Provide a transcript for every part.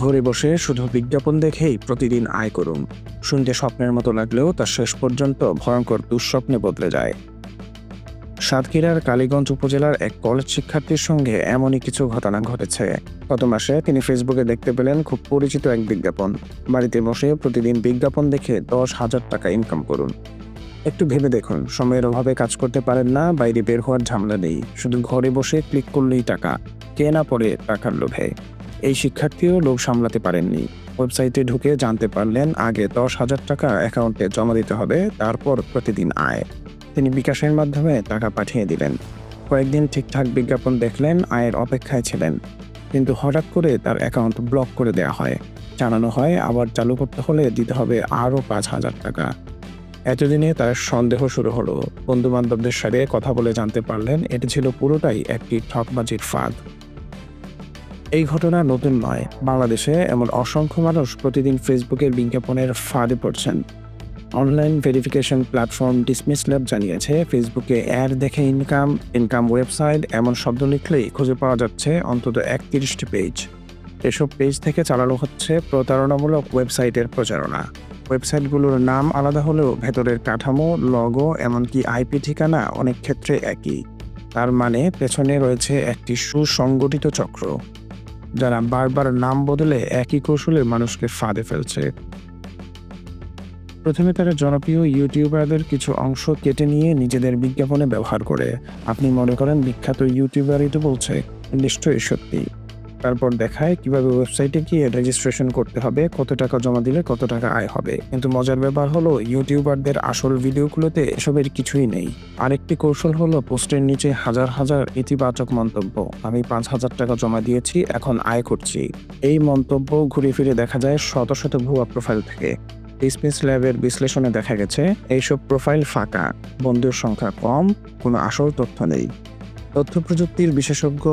ঘরে বসে শুধু বিজ্ঞাপন দেখেই প্রতিদিন আয় করুন। শুনতে স্বপ্নের মতো লাগলেও তা শেষ পর্যন্ত ভয়ঙ্কর দুঃস্বপ্নে বদলে যায়। সাতক্ষীরার কালীগঞ্জ উপজেলার এক কলেজ শিক্ষার্থীর সঙ্গে এমনই কিছু ঘটনা ঘটেছে। গত মাসে তিনি ফেসবুকে দেখতে পেলেন খুব পরিচিত এক বিজ্ঞাপন। বাড়িতে বসে প্রতিদিন বিজ্ঞাপন দেখে দশ হাজার টাকা ইনকাম করুন। একটু ভেবে দেখুন, সময়ের অভাবে কাজ করতে পারেন না, বাইরে বের হওয়ার ঝামেলা নেই। শুধু ঘরে বসে ক্লিক করলেই টাকা কে না পড়ে টাকার লোভে। এই শিক্ষার্থীও লোভ সামলাতে পারেননি। ওয়েবসাইটে ঢুকে জানতে পারলেন, আগে দশ হাজার টাকা অ্যাকাউন্টে জমা দিতে হবে, তারপর প্রতিদিন আয়। তিনি বিকাশের মাধ্যমে টাকা পাঠিয়ে দিলেন। কয়েকদিন ঠিকঠাক বিজ্ঞাপন দেখলেন, আয়ের অপেক্ষায় ছিলেন। কিন্তু হঠাৎ করে তার অ্যাকাউন্ট ব্লক করে দেওয়া হয়। জানানো হয়, আবার চালু করতে হলে দিতে হবে আরও পাঁচ হাজার টাকা। এতদিনে তার সন্দেহ শুরু হলো। বন্ধু বান্ধবদের সাথে কথা বলে জানতে পারলেন, এটি ছিল পুরোটাই একটি ঠকবাজির ফাঁদ। এই ঘটনা নতুন নয়। বাংলাদেশে এমন অসংখ্য মানুষ প্রতিদিন ফেসবুকের বিজ্ঞাপনের ফাঁদে পড়ছেন। Online verification platform dismiss lab জানিয়েছে, ফেসবুকে অ্যাড দেখে ইনকাম ইনকাম ওয়েবসাইট এমন শব্দ লিখলেই খুঁজে পাওয়া যাচ্ছে অন্তত একত্রিশটি পেজ। এসব পেজ থেকে চালানো হচ্ছে প্রতারণামূলক ওয়েবসাইটের প্রচারণা। ওয়েবসাইটগুলোর নাম আলাদা হলেও ভেতরের কাঠামো লগো এমনকি আইপি ঠিকানা অনেক ক্ষেত্রে একই। তার মানে পেছনে রয়েছে একটি সুসংগঠিত চক্র। যারা বারবার নাম বদলে একই কৌশলে মানুষকে ফাঁদে ফেলছে। প্রথমে তারা জনপ্রিয় ইউটিউবারদের কিছু অংশ কেটে নিয়ে নিজেদের বিজ্ঞাপনে ব্যবহার করে। আপনি মনে করেন বিখ্যাত ইউটিউবারই তো বলছে, নিশ্চয়ই সত্যি। তারপর দেখায় কীভাবে ওয়েবসাইটে গিয়ে রেজিস্ট্রেশন করতে হবে, কত টাকা জমা দিলে কত টাকা আয় হবে। কিন্তু মজার ব্যাপার হলো ইউটিউবারদের আসল ভিডিওগুলোতে এসবের কিছুই নেই। আরেকটি কৌশল হলো, পোস্টের নিচে হাজার হাজার ইতিবাচক মন্তব্য। আমি পাঁচ হাজার টাকা জমা দিয়েছি, এখন আয় করছি। এই মন্তব্য ঘুরে ফিরে দেখা যায় শত শত ভুয়া প্রোফাইল থেকে। ডিসমিস ল্যাবের বিশ্লেষণে দেখা গেছে, এইসব প্রোফাইল ফাঁকা। বন্ধুর সংখ্যা কম, কোনো আসল তথ্য নেই। তথ্য প্রযুক্তির বিশেষজ্ঞ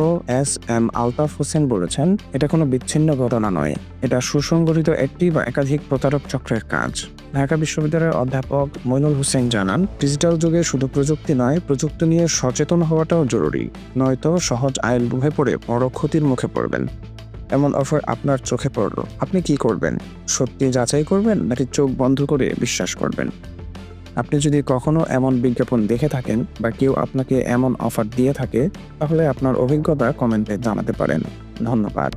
এস এম আলতাফ হোসেন বলেছেন, এটা কোনো বিচ্ছিন্ন ঘটনা নয়। এটা সুসংগঠিত একটি বা একাধিক প্রতারক চক্রের কাজ। ঢাকা বিশ্ববিদ্যালয়ের অধ্যাপক মইনুল হোসেন জানান, ডিজিটাল যুগে শুধু প্রযুক্তি নয়, প্রযুক্তি নিয়ে সচেতন হওয়াটাও জরুরি। নয়তো সহজ আইন বুঝে পড়ে বড় ক্ষতির মুখে পড়বেন। এমন অফার আপনার চোখে পড়ল। আপনি কি করবেন? সত্যি যাচাই করবেন নাকি চোখ বন্ধ করে বিশ্বাস করবেন? আপনি যদি কখনো এমন বিজ্ঞাপন দেখে থাকেন বা কেউ আপনাকে এমন অফার দিয়ে থাকে, তাহলে আপনার অভিজ্ঞতা কমেন্টে জানাতে পারেন। ধন্যবাদ।